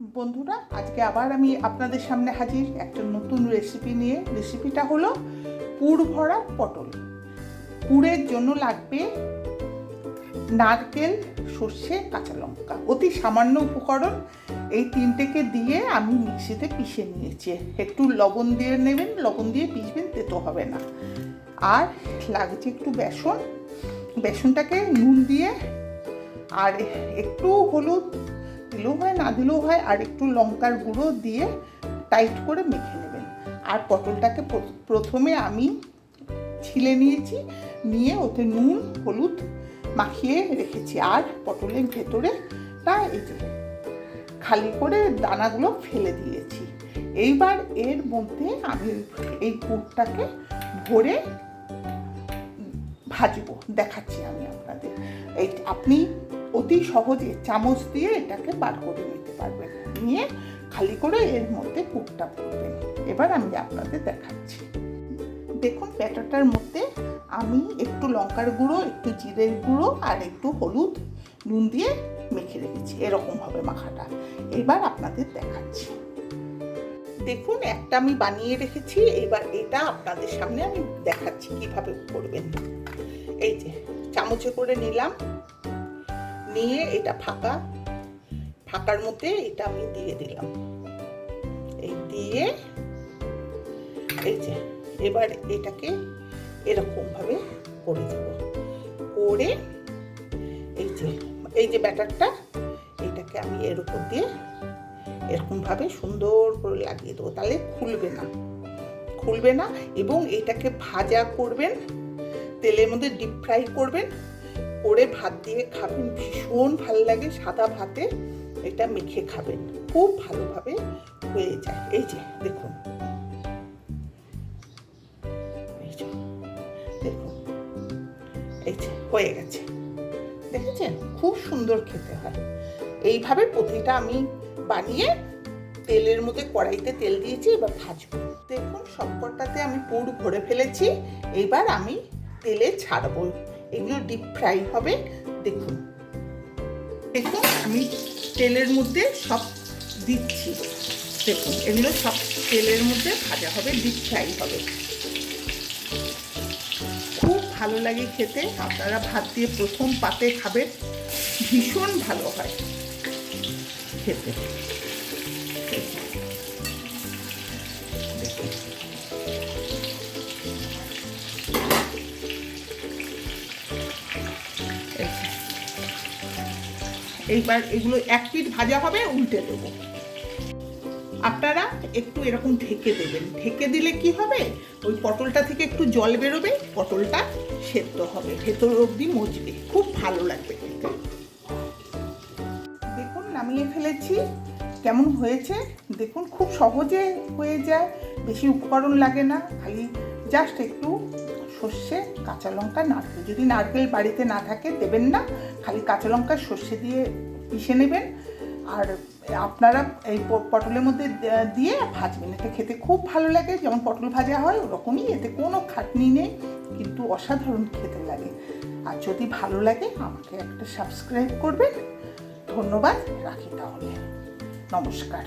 বন্ধুরা, আজকে আবার আমি আপনাদের সামনে হাজির একটা নতুন রেসিপি নিয়ে। রেসিপিটা হলো পুর ভরা পটল। পুরের জন্য লাগবে নারকেল, সর্ষে, কাঁচা লঙ্কা। অতি সামান্য উপকরণ এই তিনটেকে দিয়ে আমি মিক্সিতে পিষে নিয়েছি। একটু লবণ দিয়ে নেবেন, লবণ দিয়ে পিষবেন, তেতো হবে না। আর লাগছে একটু বেসন। বেসনটাকে নুন দিয়ে আর একটু হলুদ দিলেও হয়, না দিলেও হয়, আর একটু লঙ্কার গুঁড়ো দিয়ে টাইট করে মেখে নেবেন। আর পটলটাকে প্রথমে আমি ছিলে নিয়েছি, নিয়ে ওতে নুন, হলুদ মাখিয়ে রেখেছি, আর পটলের ভেতরে তা এই যে খালি করে দানাগুলো ফেলে দিয়েছি। এইবার এর মধ্যে আমি এই পুরটাকে ভরে ভাজবো, দেখাচ্ছি আমি আপনাদের। এই আপনি অতি সহজে চামচ দিয়ে এটাকে বার করে নিতে পারবেন। নিয়ে খালি করে এর মধ্যে পুরটা পড়বেন। এবার আমি আপনাদের দেখাচ্ছি। দেখুন ব্যাটারটার মধ্যে আমি একটু লঙ্কার গুঁড়ো, একটু জিরের গুঁড়ো আর একটু হলুদ নুন দিয়ে মেখে রেখেছি। এরকম হবে মাখাটা। এবার আপনাদের দেখাচ্ছি। দেখুন একটা আমি বানিয়ে রেখেছি। এবার এটা আপনাদের সামনে আমি দেখাচ্ছি কীভাবে করবেন। এই যে, চামচে করে নিলাম। নিয়ে এটা ফাঁকা, ফাঁকার মধ্যে এটা আমি দিয়ে দিলাম। এই দিয়ে, এই যে, এবার এটাকে এরকম ভাবে করে দেব। করে এই যে এই যে ব্যাটারটা, এটাকে আমি এর উপর দিয়ে এরকম ভাবে সুন্দর করে লাগিয়ে দেবো। তাহলে খুলবে না। খুলবে না এবং এটাকে ভাজা করবেন, তেলের মধ্যে ডিপ ফ্রাই করবেন করে ভাত দিয়ে খাবেন। ভীষণ ভালো লাগে, সাদা ভাতে এটা মেখে খাবেন। খুব ভালোভাবে হয়ে যায়। এই যে, দেখুন। দেখুন। এই যে, হয়ে গেছে। দেখেছেন? খুব সুন্দর খেতে হয়। এইভাবে প্রতিটা আমি বানিয়ে তেলের মধ্যে কড়াইতে তেল দিয়েছি, এবার ভাজবো। দেখুন, সবকটাতে আমি পুর ভরে ফেলেছি। এবার আমি তেলে ছাড়বো। এগুলো ডিপ ফ্রাই হবে, দেখুন। দেখুন আমি তেলের মধ্যে সব দিচ্ছি। দেখুন, এগুলো সব তেলের মধ্যে ভাজা হবে ডিপ ফ্রাই হবে। খুব ভালো লাগে খেতে, আপনারা ভাত দিয়ে প্রথম পাতে খাবেন, ভীষণ ভালো হয় খেতে। এইবার এগুলো এক পিঠ ভাজা হবে, উল্টে দেবো। আপনারা একটু এরকম ঢেকে দেবেন। ঢেকে দিলে কি হবে? ওই পটলটা থেকে একটু জল বেরোবে, পটলটা সেদ্ধ হবে, ভেতর অবধি মজবে খুব ভালো লাগবে দেখুন, নামিয়ে ফেলেছি। কেমন হয়েছে? দেখুন, খুব সহজে হয়ে যায়। বেশি উপকরণ লাগে না। খালি জাস্ট একটু সর্ষে, কাঁচা লঙ্কা, নারকেল। যদি নারকেল বাড়িতে না থাকে, দেবেন না। খালি কাঁচা লঙ্কা, সর্ষে দিয়ে পিষে নেবেন। আর আপনারা এই পটলের মধ্যে দিয়ে ভাজবেন। এটা খেতে খুব ভালো লাগে। যেমন পটল ভাজা হয়, ওরকমই। এতে কোনো খাটনি নেই, কিন্তু অসাধারণ খেতে লাগে। আর যদি ভালো লাগে, আমাকে একটা সাবস্ক্রাইব করবেন। ধন্যবাদ। রাখি তাহলে। নমস্কার।